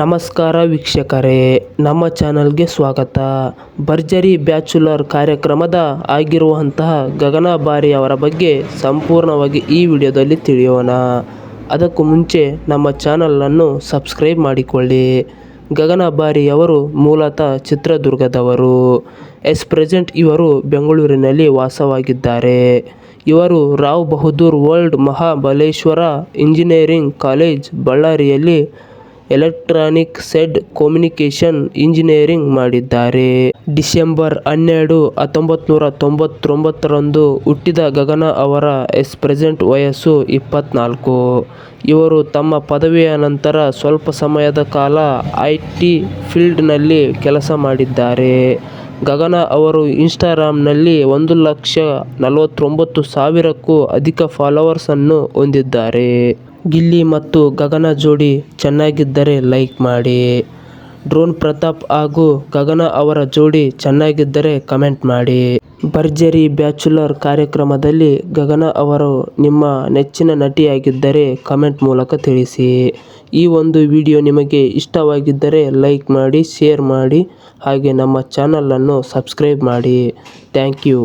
ನಮಸ್ಕಾರ ವೀಕ್ಷಕರೇ, ನಮ್ಮ ಚಾನಲ್ಗೆ ಸ್ವಾಗತ. ಭರ್ಜರಿ ಬ್ಯಾಚುಲರ್ ಕಾರ್ಯಕ್ರಮದ ಆಗಿರುವಂತಹ ಗಗನ ಬಾರಿ ಅವರ ಬಗ್ಗೆ ಸಂಪೂರ್ಣವಾಗಿ ಈ ವಿಡಿಯೋದಲ್ಲಿ ತಿಳಿಯೋಣ. ಅದಕ್ಕೂ ಮುಂಚೆ ನಮ್ಮ ಚಾನಲನ್ನು ಸಬ್ಸ್ಕ್ರೈಬ್ ಮಾಡಿಕೊಳ್ಳಿ. ಗಗನ ಬಾರಿ ಅವರು ಮೂಲತಃ ಚಿತ್ರದುರ್ಗದವರು. ಎಸ್ ಪ್ರೆಸೆಂಟ್ ಇವರು ಬೆಂಗಳೂರಿನಲ್ಲಿ ವಾಸವಾಗಿದ್ದಾರೆ. ಇವರು ರಾವ್ ಬಹದ್ದೂರ್ ವರ್ಲ್ಡ್ ಮಹಾಬಲೇಶ್ವರ ಇಂಜಿನಿಯರಿಂಗ್ ಕಾಲೇಜ್ ಬಳ್ಳಾರಿಯಲ್ಲಿ ಎಲೆಕ್ಟ್ರಾನಿಕ್ ಸೆಡ್ ಕಮ್ಯುನಿಕೇಶನ್ ಇಂಜಿನಿಯರಿಂಗ್ ಮಾಡಿದ್ದಾರೆ. ಡಿಸೆಂಬರ್ ಹನ್ನೆರಡು ಹತ್ತೊಂಬತ್ತು ನೂರ ತೊಂಬತ್ತೊಂಬತ್ತರಂದು ಹುಟ್ಟಿದ ಗಗನ ಅವರ ಎಸ್ ಪ್ರೆಸೆಂಟ್ ವಯಸ್ಸು ಇಪ್ಪತ್ನಾಲ್ಕು. ಇವರು ತಮ್ಮ ಪದವಿಯ ನಂತರ ಸ್ವಲ್ಪ ಸಮಯದ ಕಾಲ ಐ ಟಿ ಫೀಲ್ಡ್ನಲ್ಲಿ ಕೆಲಸ ಮಾಡಿದ್ದಾರೆ. ಗಗನ ಅವರು ಇನ್ಸ್ಟಾಗ್ರಾಮ್ನಲ್ಲಿ ಒಂದು ಲಕ್ಷ ನಲವತ್ತೊಂಬತ್ತು ಸಾವಿರಕ್ಕೂ ಅಧಿಕ ಫಾಲೋವರ್ಸನ್ನು ಹೊಂದಿದ್ದಾರೆ. ಗಿಲ್ಲಿ ಮತ್ತು ಗಗನ ಜೋಡಿ ಚೆನ್ನಾಗಿದ್ದರೆ ಲೈಕ್ ಮಾಡಿ. ಡ್ರೋನ್ ಪ್ರತಾಪ್ ಹಾಗೂ ಗಗನ ಅವರ ಜೋಡಿ ಚೆನ್ನಾಗಿದ್ದರೆ ಕಮೆಂಟ್ ಮಾಡಿ. ಭರ್ಜರಿ ಬ್ಯಾಚುಲರ್ ಕಾರ್ಯಕ್ರಮದಲ್ಲಿ ಗಗನ ಅವರು ನಿಮ್ಮ ನೆಚ್ಚಿನ ನಟಿಯಾಗಿದ್ದರೆ ಕಮೆಂಟ್ ಮೂಲಕ ತಿಳಿಸಿ. ಈ ಒಂದು ವಿಡಿಯೋ ನಿಮಗೆ ಇಷ್ಟವಾಗಿದ್ದರೆ ಲೈಕ್ ಮಾಡಿ, ಶೇರ್ ಮಾಡಿ, ಹಾಗೆ ನಮ್ಮ ಚಾನಲನ್ನು ಸಬ್ಸ್ಕ್ರೈಬ್ ಮಾಡಿ. Thank you.